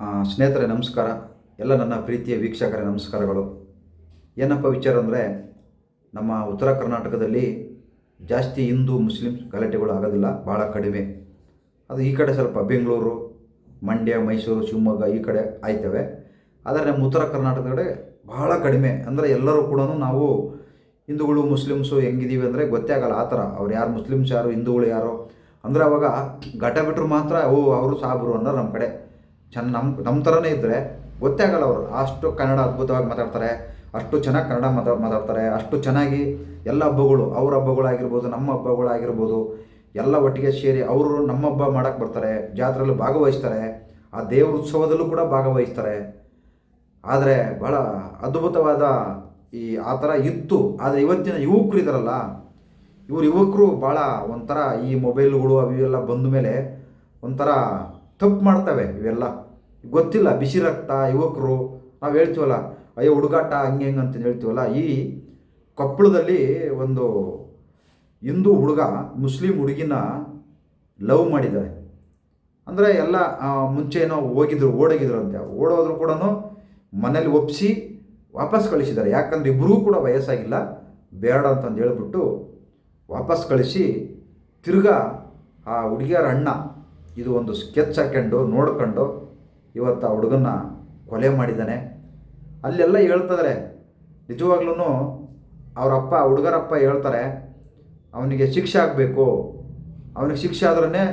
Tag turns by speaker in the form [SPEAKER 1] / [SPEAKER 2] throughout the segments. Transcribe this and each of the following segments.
[SPEAKER 1] ಸ್ನೇಹಿತರೆ, ನಮಸ್ಕಾರ. ಎಲ್ಲ ನನ್ನ ಪ್ರೀತಿಯ ವೀಕ್ಷಕರ, ನಮಸ್ಕಾರಗಳು. ಏನಪ್ಪ ವಿಚಾರ ಅಂದರೆ, ನಮ್ಮ ಉತ್ತರ ಕರ್ನಾಟಕದಲ್ಲಿ ಜಾಸ್ತಿ ಹಿಂದೂ, ಮುಸ್ಲಿಂ ಗಲಾಟೆಗಳು ಆಗೋದಿಲ್ಲ ಭಾಳ ಕಡಿಮೆ. ಅದು ಈ ಕಡೆ ಸ್ವಲ್ಪ ಬೆಂಗಳೂರು, ಮಂಡ್ಯ, ಮೈಸೂರು, ಶಿವಮೊಗ್ಗ ಈ ಕಡೆ ಆಯ್ತವೆ. ಆದರೆ ನಮ್ಮ ಉತ್ತರ ಕರ್ನಾಟಕದ ಕಡೆ ಭಾಳ ಕಡಿಮೆ. ಅಂದರೆ ಎಲ್ಲರೂ ಕೂಡ ನಾವು ಹಿಂದೂಗಳು, ಮುಸ್ಲಿಮ್ಸು ಹೆಂಗಿದೀವಿ ಅಂದರೆ ಗೊತ್ತೇ ಆಗಲ್ಲ ಆ ಥರ. ಅವ್ರು ಯಾರು ಮುಸ್ಲಿಮ್ಸ್ ಯಾರು, ಹಿಂದೂಗಳು ಯಾರು? ಅಂದರೆ ಅವಾಗ ಘಟ ಬಿಟ್ಟರು ಮಾತ್ರ, ಓ, ಅವರು ಸಾಬ್ರು ಅನ್ನೋರು ನಮ್ಮ ಕಡೆ. ಚೆನ್ನ ನಮ್ಮ ನಮ್ಮ ಥರನೇ ಇದ್ದರೆ ಗೊತ್ತೇ ಆಗಲ್ಲ ಅವರು. ಅಷ್ಟು ಕನ್ನಡ ಅದ್ಭುತವಾಗಿ ಮಾತಾಡ್ತಾರೆ, ಅಷ್ಟು ಚೆನ್ನಾಗಿ ಕನ್ನಡ ಮಾತಾ, ಮಾತಾಡ್ತಾರೆ, ಅಷ್ಟು ಚೆನ್ನಾಗಿ ಎಲ್ಲ ಹಬ್ಬಗಳು ಅವ್ರ ಹಬ್ಬಗಳಾಗಿರ್ಬೋದು, ನಮ್ಮ ಹಬ್ಬಗಳಾಗಿರ್ಬೋದು, ಎಲ್ಲ ಒಟ್ಟಿಗೆ ಸೇರಿ ಅವರು ನಮ್ಮ ಹಬ್ಬ ಮಾಡೋಕ್ಕೆ ಬರ್ತಾರೆ, ಜಾತ್ರೆಯಲ್ಲಿ ಭಾಗವಹಿಸ್ತಾರೆ, ಆ ದೇವ್ರ ಉತ್ಸವದಲ್ಲೂ ಕೂಡ ಭಾಗವಹಿಸ್ತಾರೆ. ಆದರೆ ಭಾಳ ಅದ್ಭುತವಾದ ಈ, ಆ ಥರ ಇತ್ತು. ಆದರೆ ಇವತ್ತಿನ ಯುವಕರು ಇದ್ದಾರಲ್ಲ ಇವರು ಯುವಕರು ಭಾಳ ಒಂಥರ ಈ ಮೊಬೈಲ್ಗಳು ಅವು ಇವೆಲ್ಲ ಬಂದ ಮೇಲೆ ಒಂಥರ ತಪ್ಪು ಮಾಡ್ತವೆ ಇವೆಲ್ಲ. ಗೊತ್ತಿಲ್ಲ, ಬಿಸಿ ರಕ್ತ, ಯುವಕರು, ನಾವು ಹೇಳ್ತೀವಲ್ಲ, ಅಯ್ಯೋ, ಹುಡುಗಾಟ, ಹಂಗೆ, ಹೆಂಗೆ ಅಂತ ಹೇಳ್ತೀವಲ್ಲ, ಈ ಕೊಪ್ಪಳದಲ್ಲಿ ಒಂದು ಹಿಂದೂ ಹುಡುಗ, ಮುಸ್ಲಿಂ ಹುಡುಗಿನ ಲವ್ ಮಾಡಿದ್ದಾರೆ ಅಂದರೆ ಎಲ್ಲ ಮುಂಚೆ ಏನೋ ಹೋಗಿದ್ರು, ಓಡೋಗಿದ್ರು ಅಂತೆ. ಓಡೋದ್ರು ಕೂಡ ಮನೇಲಿ ಒಪ್ಪಿಸಿ ವಾಪಸ್ ಕಳಿಸಿದ್ದಾರೆ ಯಾಕಂದ್ರೆ ಇಬ್ಬರೂ ಕೂಡ ವಯಸ್ಸಾಗಿಲ್ಲ. ಬೇಡ ಅಂತಂದು ಹೇಳ್ಬಿಟ್ಟು ವಾಪಸ್ ಕಳಿಸಿ ತಿರ್ಗಾ ಆ ಹುಡುಗಿಯರ ಅಣ್ಣ ಇದು ಒಂದು ಸ್ಕೆಚ್ ಹಾಕ್ಕೊಂಡು ನೋಡ್ಕೊಂಡು ಇವತ್ತು ಆ ಹುಡುಗನ್ನ ಕೊಲೆ ಮಾಡಿದ್ದಾನೆ. ಅಲ್ಲೆಲ್ಲ ಹೇಳ್ತಿದ್ದಾರೆ ನಿಜವಾಗ್ಲೂ ಅವರಪ್ಪ ಹುಡುಗರಪ್ಪ ಹೇಳ್ತಾರೆ, ಅವನಿಗೆ ಶಿಕ್ಷೆ ಆಗಬೇಕು. ಅವನಿಗೆ ಶಿಕ್ಷೆ ಆದ್ರೇ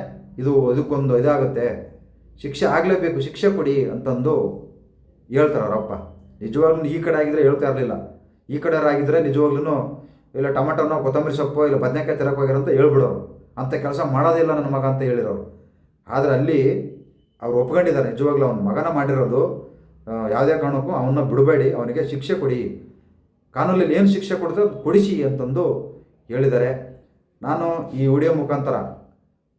[SPEAKER 1] ಇದು ಅದಕ್ಕೊಂದು ಇದಾಗುತ್ತೆ. ಶಿಕ್ಷೆ ಆಗಲೇಬೇಕು, ಶಿಕ್ಷೆ ಕೊಡಿ ಅಂತಂದು ಹೇಳ್ತಾರೆ ಅವರಪ್ಪ ನಿಜವಾಗ್ಲೂ ಈ ಕಡೆ ಆಗಿದ್ರೆ ಹೇಳ್ತಾ ಇರಲಿಲ್ಲ. ಈ ಕಡೆ ಆಗಿದ್ರೆ ನಿಜವಾಗ್ಲೂ ಇಲ್ಲ ಟೊಮೆಟೊನೋ, ಕೊತ್ತಂಬರಿ ಸೊಪ್ಪು, ಇಲ್ಲ ಬದನೆಕಾಯಿ ತರಕ್ಕೆ ಹೋಗ್ಯಾರ ಅಂತ ಹೇಳ್ಬಿಡೋರು. ಅಂಥ ಕೆಲಸ ಮಾಡೋದಿಲ್ಲ ನನ್ನ ಮಗ ಅಂತ ಹೇಳಿರೋರು. ಆದರೆ ಅಲ್ಲಿ ಅವ್ರು ಒಪ್ಕೊಂಡಿದ್ದಾರೆ. ನಿಜವಾಗ್ಲೂ ಅವನ ಮಗನ ಮಾಡಿರೋದು ಯಾವುದೇ ಕಾರಣಕ್ಕೂ ಅವನ್ನ ಬಿಡಬೇಡಿ, ಅವನಿಗೆ ಶಿಕ್ಷೆ ಕೊಡಿ. ಕಾನೂನಲ್ಲಿ ಏನು ಶಿಕ್ಷೆ ಕೊಡ್ತೋ ಕೊಡಿಸಿ ಅಂತಂದು ಹೇಳಿದ್ದಾರೆ. ನಾನು ಈ ವಿಡಿಯೋ ಮುಖಾಂತರ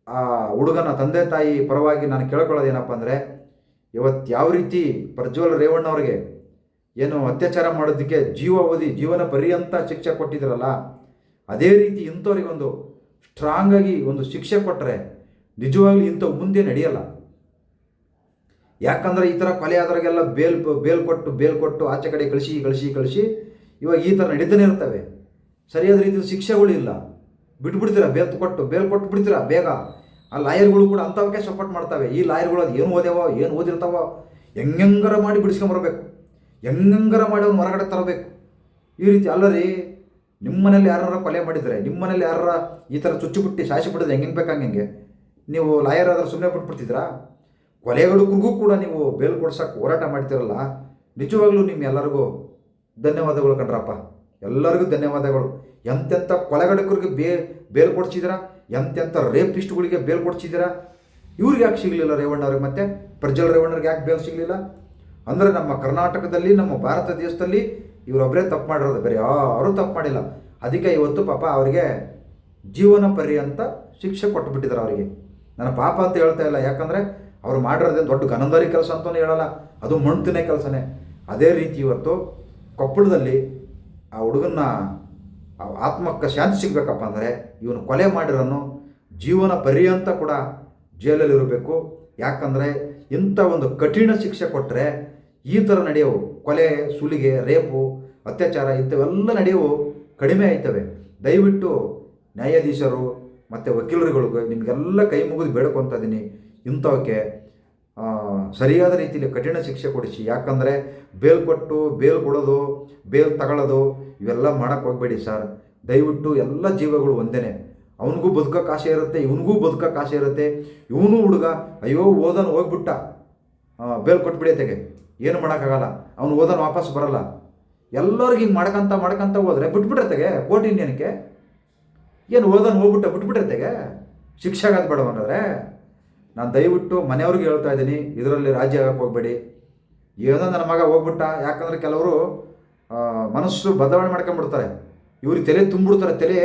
[SPEAKER 1] ಆ ಹುಡುಗನ ತಂದೆ ತಾಯಿ ಪರವಾಗಿ ನಾನು ಕೇಳ್ಕೊಳ್ಳೋದು ಏನಪ್ಪ ಅಂದರೆ ಇವತ್ತು ಯಾವ ರೀತಿ ಪ್ರಜ್ವಲ್ ರೇವಣ್ಣವ್ರಿಗೆ ಏನು ಅತ್ಯಾಚಾರ ಮಾಡೋದಕ್ಕೆ ಜೀವಾವಧಿ ಜೀವನ ಪರ್ಯಂತ ಶಿಕ್ಷೆ ಕೊಟ್ಟಿದ್ರಲ್ಲ, ಅದೇ ರೀತಿ ಇಂಥವ್ರಿಗೊಂದು ಸ್ಟ್ರಾಂಗ್ ಆಗಿ ಒಂದು ಶಿಕ್ಷೆ ಕೊಟ್ಟರೆ ನಿಜವಾಗ್ಲೂ ಇಂಥವು ಮುಂದೆ ನಡೆಯಲ್ಲ. ಯಾಕಂದರೆ ಈ ಥರ ಕೊಲೆ ಆದ್ರಾಗೆಲ್ಲ ಬೇಲ್ ಬೇಲ್ ಕೊಟ್ಟು ಬೇಲ್ ಕೊಟ್ಟು ಆಚೆ ಕಡೆ ಕಳಿಸಿ ಕಳಿಸಿ ಕಳಿಸಿ ಇವಾಗ ಈ ಥರ ನಡೀತಾನೆ ಇರ್ತವೆ. ಸರಿಯಾದ ರೀತಿಯಲ್ಲಿ ಶಿಕ್ಷೆಗಳಿಲ್ಲ ಬಿಟ್ಬಿಡ್ತೀರಾ, ಬೇಲ್ ಕೊಟ್ಟು ಬೇಲ್ ಕೊಟ್ಟು ಬಿಡ್ತೀರಾ ಬೇಗ. ಆ ಲಾಯರ್ಗಳು ಕೂಡ ಅಂಥವಕ್ಕೆ ಸಪೋರ್ಟ್ ಮಾಡ್ತವೆ. ಈ ಲಾಯರ್ಗಳು ಅದು ಏನು ಓದ್ಯಾವೋ, ಏನು ಓದಿರ್ತಾವೋ, ಹೆಂಗಂಗರ ಮಾಡಿ ಬಿಡಿಸ್ಕೊಂಬರ್ಬೇಕು ಹೆಂಗಂಗರ ಮಾಡಿ ಅವ್ನು ಹೊರಗಡೆ ತರಬೇಕು. ಈ ರೀತಿ ಅಲ್ಲ ರೀ. ನಿಮ್ಮ ಮನೇಲಿ ಯಾರ ಕೊಲೆ ಮಾಡಿದರೆ ನಿಮ್ಮ ಮನೇಲಿ ಯಾರ ಈ ಥರ ಚುಚ್ಚುಬಿಟ್ಟು ಸಾಯಿಸಿ ಬಿಡೋದು ಹೆಂಗೆ? ಬೇಕಂಗೆ ನೀವು ಲಾಯರ್ ಆದ್ರೆ ಸುಮ್ಮನೆ ಬಿಟ್ಬಿಡ್ತಿದ್ರಾ ಕೊಲೆಗಳಿಗೂ ಕೂಡ ನೀವು ಬೇಲ್ ಕೊಡ್ಸಕ್ಕೆ ಹೋರಾಟ ಮಾಡ್ತಿರಲ್ಲ, ನಿಜವಾಗ್ಲೂ ನಿಮ್ಮ ಎಲ್ಲರಿಗೂ ಧನ್ಯವಾದಗಳು ಕಣ್ರಪ್ಪ. ಎಲ್ಲರಿಗೂ ಧನ್ಯವಾದಗಳು. ಎಂತೆಂಥ ಕೊಲೆಗಡಕರಿಗೆ ಬೇ, ಬೇಲ್ ಕೊಡ್ಸಿದ್ದೀರಾ? ಎಂತೆಂಥ ರೇಪಿಸ್ಟ್ಗಳಿಗೆ ಬೇಲ್ ಕೊಡ್ಸಿದ್ದೀರಾ? ಇವ್ರಿಗೆ ಯಾಕೆ ಸಿಗಲಿಲ್ಲ ರೇವಣ್ಣವ್ರಿಗೆ ಮತ್ತೆ? ಪ್ರಜ್ವಲ್ ರೇವಣ್ಣರಿಗೆ ಯಾಕೆ ಬೇಲ್ ಸಿಗಲಿಲ್ಲ? ಅಂದರೆ ನಮ್ಮ ಕರ್ನಾಟಕದಲ್ಲಿ, ನಮ್ಮ ಭಾರತ ದೇಶದಲ್ಲಿ ಇವರೊಬ್ಬರೇ ತಪ್ಪು ಮಾಡಿರೋದು. ಬೇರೆ ಯಾರೂ ತಪ್ಪು ಮಾಡಿಲ್ಲ. ಅದಕ್ಕೆ ಇವತ್ತು ಪಾಪ ಅವರಿಗೆ ಜೀವನ ಪರ್ಯಂತ ಶಿಕ್ಷೆ ಕೊಟ್ಟುಬಿಟ್ಟಿದ್ದಾರೆ ಅವರಿಗೆ. ನನ್ನ ಪಾಪ ಅಂತ ಹೇಳ್ತಾ ಇಲ್ಲ. ಯಾಕಂದರೆ ಅವರು ಮಾಡಿರೋದೇ ದೊಡ್ಡ ಗನಂದರಿ ಕೆಲಸ ಅಂತಲೂ ಹೇಳಲ್ಲ. ಅದು ಮಣ್ತಿನೇ ಕೆಲಸನೇ. ಅದೇ ರೀತಿ ಇವತ್ತು ಕೊಪ್ಪಳದಲ್ಲಿ ಆ ಹುಡುಗನ್ನ, ಆ ಆತ್ಮಕ್ಕೆ ಶಾಂತಿ ಸಿಗಬೇಕಪ್ಪ ಅಂದರೆ ಇವನು ಕೊಲೆ ಮಾಡಿರೋನು ಜೀವನ ಪರ್ಯಂತ ಕೂಡ ಜೈಲಲ್ಲಿರಬೇಕು ಯಾಕಂದರೆ ಇಂಥ ಒಂದು ಕಠಿಣ ಶಿಕ್ಷೆ ಕೊಟ್ಟರೆ ಈ ಥರ ನಡೆಯವು ಕೊಲೆ, ಸುಲಿಗೆ, ರೇಪು, ಅತ್ಯಾಚಾರ ಇಂಥವೆಲ್ಲ ನಡೆಯವು ಕಡಿಮೆ ಆಯ್ತವೆ. ದಯವಿಟ್ಟು ನ್ಯಾಯಾಧೀಶರು ಮತ್ತು ವಕೀಲರುಗಳಿಗೂ ನಿಮಗೆಲ್ಲ ಕೈ ಮುಗಿದು ಬೇಡ್ಕೊತಾ ಇದ್ದೀನಿ ಇಂಥವಕ್ಕೆ ಸರಿಯಾದ ರೀತಿಯಲ್ಲಿ ಕಠಿಣ ಶಿಕ್ಷೆ ಕೊಡಿಸಿ. ಯಾಕಂದರೆ ಬೇಲ್ ಕೊಟ್ಟು, ಬೇಲ್ ಕೊಡೋದು, ಬೇಲ್ ತಗೊಳ್ಳೋದು, ಇವೆಲ್ಲ ಮಾಡೋಕ್ಕೆ ಹೋಗಬೇಡಿ ಸರ್. ದಯವಿಟ್ಟು ಎಲ್ಲ ಜೀವಗಳು ಒಂದೇ ಅವನಿಗೂ ಬದುಕೋಕೆ ಆಸೆ ಇರುತ್ತೆ, ಇವನಿಗೂ ಬದುಕೋಕೆ ಆಸೆ ಇರುತ್ತೆ. ಇವನು ಹುಡುಗ, ಅಯ್ಯೋ, ಓದನ್ ಹೋಗ್ಬಿಟ್ಟ. ಬೇಲ್ ಕೊಟ್ಬಿಡೈತೆಗೆ ಏನು ಮಾಡೋಕ್ಕಾಗಲ್ಲ. ಅವನು ಓದನ್ ವಾಪಸ್ ಬರಲ್ಲ. ಎಲ್ಲರಿಗೂ ಹಿಂಗೆ ಮಾಡ್ಕೊಂತ ಮಾಡ್ಕೊಂತ ಹೋದ್ರೆ ಬಿಟ್ಬಿಡ್ರತೆಗೆ ಕೋಟಿ ಇನ್ನೇನಕ್ಕೆ ಏನು ಓದನ್ ಹೋಗ್ಬಿಟ್ಟ ಬಿಟ್ಬಿಟ್ಟಿರ್ತೇಗ ಶಿಕ್ಷೆ ಬೇಡ ಹಂಗಾದ್ರೆ? ನಾನು ದಯವಿಟ್ಟು ಮನೆಯವ್ರಿಗೆ ಹೇಳ್ತಾ ಇದ್ದೀನಿ, ಇದರಲ್ಲಿ ರಾಜ್ಯ ಆಗಕ್ಕೆ ಹೋಗ್ಬೇಡಿ. ಏನೋ ನನ್ನ ಮಗ ಹೋಗ್ಬಿಟ್ಟ, ಯಾಕಂದ್ರೆ ಕೆಲವರು ಮನಸ್ಸು ಬದಲಾವಣೆ ಮಾಡ್ಕೊಂಡ್ಬಿಡ್ತಾರೆ. ಇವ್ರಿಗೆ ತಲೆ ತುಂಬಿಡ್ತಾರೆ, ತಲೆ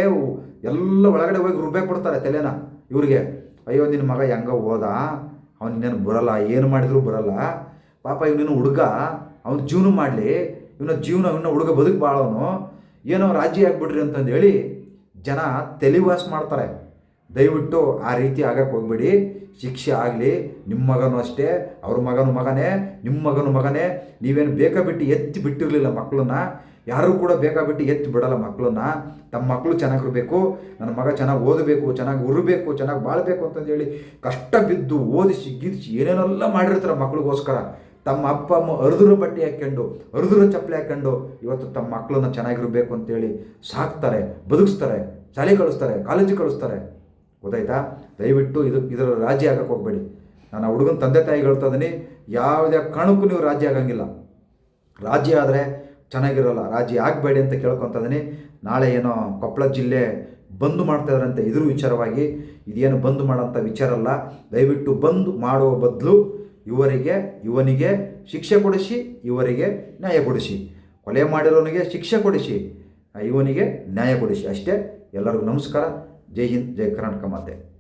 [SPEAKER 1] ಎಲ್ಲ ಒಳಗಡೆ ಹೋಗಿ ರುಬ್ಬೇ ಕೊಡ್ತಾರೆ ತಲೆನ ಇವ್ರಿಗೆ. ಅಯ್ಯೋ ನಿನ್ನ ಮಗ ಹೆಂಗ ಹೋದ? ಅವ್ನು ಇನ್ನೇನು ಬರಲ್ಲ, ಏನು ಮಾಡಿದ್ರು ಬರಲ್ಲ. ಪಾಪ ಇವನೇನು ಹುಡುಗ, ಅವ್ನ ಜೀವನ ಮಾಡಲಿ. ಇವನ ಜೀವನ ಇವನ್ನ ಹುಡುಗ ಬದುಕು ಬಾಳವನು ಏನೋ ರಾಜ್ಯ ಆಗ್ಬಿಡ್ರಿ ಅಂತಂದು ಹೇಳಿ ಜನ ತೆಲಿವಾಸ್ ಮಾಡ್ತಾರೆ. ದಯವಿಟ್ಟು ಆ ರೀತಿ ಆಗಕ್ಕೆ ಹೋಗ್ಬೇಡಿ. ಶಿಕ್ಷೆ ಆಗಲಿ ನಿಮ್ಮ ಮಗನೂ ಅಷ್ಟೇ, ಅವ್ರ ಮಗನ ಮಗನೇ ನಿಮ್ಮ ಮಗನ ಮಗನೇ, ನೀವೇನು ಬೇಕಾ ಬಿಟ್ಟು ಎತ್ತಿ ಬಿಟ್ಟಿರಲಿಲ್ಲ ಮಕ್ಕಳನ್ನ ಯಾರೂ ಕೂಡ ಬೇಕಾಬಿಟ್ಟು ಎತ್ತಿ ಬಿಡಲ್ಲ ಮಕ್ಕಳನ್ನ ತಮ್ಮ ಮಕ್ಕಳು ಚೆನ್ನಾಗಿರಬೇಕು ನನ್ನ ಮಗ ಚೆನ್ನಾಗಿ ಓದಬೇಕು, ಚೆನ್ನಾಗಿ ಉರಬೇಕು, ಚೆನ್ನಾಗಿ ಬಾಳಬೇಕು ಅಂತಂದೇಳಿ ಕಷ್ಟ ಬಿದ್ದು ಓದಿಸಿ ಗಿರಿಸಿ ಏನೇನೆಲ್ಲ ಮಾಡಿರ್ತಾರೆ ಮಕ್ಳಿಗೋಸ್ಕರ. ತಮ್ಮ ಅಪ್ಪ ಅಮ್ಮ ಅರ್ಧರು ಬಟ್ಟೆ ಹಾಕ್ಕೊಂಡು ಅರ್ಧರು ಚಪ್ಪಲಿ ಹಾಕ್ಕೊಂಡು ಇವತ್ತು ತಮ್ಮ ಮಕ್ಕಳನ್ನ ಚೆನ್ನಾಗಿರಬೇಕು ಅಂತೇಳಿ ಸಾಕ್ತಾರೆ, ಬದುಕಿಸ್ತಾರೆ, ಶಾಲೆ ಕಳಿಸ್ತಾರೆ ಕಾಲೇಜಿಗೆ ಕಳಿಸ್ತಾರೆ. ಗೊತ್ತಾಯ್ತಾ? ದಯವಿಟ್ಟು ಇದು, ಇದರ ರಾಜಿ ಆಗಕ್ಕೆ ಹೋಗಬೇಡಿ. ನಾನು ಹುಡುಗನ ತಂದೆ ತಾಯಿ ಹೇಳ್ತಾ ಇದ್ದೀನಿ, ಯಾವುದೇ ಕಾರಣಕ್ಕೂ ನೀವು ರಾಜಿ ಆಗಂಗಿಲ್ಲ. ರಾಜಿ ಆದರೆ ಚೆನ್ನಾಗಿರೋಲ್ಲ, ರಾಜಿ ಆಗಬೇಡಿ ಅಂತ ಕೇಳ್ಕೊತಾ ಇದ್ದೀನಿ. ನಾಳೆ ಏನೋ ಕೊಪ್ಪಳ ಜಿಲ್ಲೆ ಬಂದ್ ಮಾಡ್ತಾ ಇದ್ದಾರಂತೆ ಇದ್ರ ವಿಚಾರವಾಗಿ. ಇದೇನು ಬಂದ್ ಮಾಡೋಂಥ ವಿಚಾರ ಅಲ್ಲ. ದಯವಿಟ್ಟು ಬಂದ್ ಮಾಡುವ ಬದಲು ಇವರಿಗೆ, ಇವನಿಗೆ ಶಿಕ್ಷೆ ಕೊಡಿಸಿ, ಇವರಿಗೆ ನ್ಯಾಯ ಕೊಡಿಸಿ. ಕೊಲೆ ಮಾಡಿರೋನಿಗೆ ಶಿಕ್ಷೆ ಕೊಡಿಸಿ ಇವನಿಗೆ ನ್ಯಾಯ ಕೊಡಿಸಿ. ಅಷ್ಟೇ. ಎಲ್ಲರಿಗೂ ನಮಸ್ಕಾರ. ಜೈ ಹಿಂದ್, ಜೈ ಕರ್ನಾಟಕ ಮಾತೆ.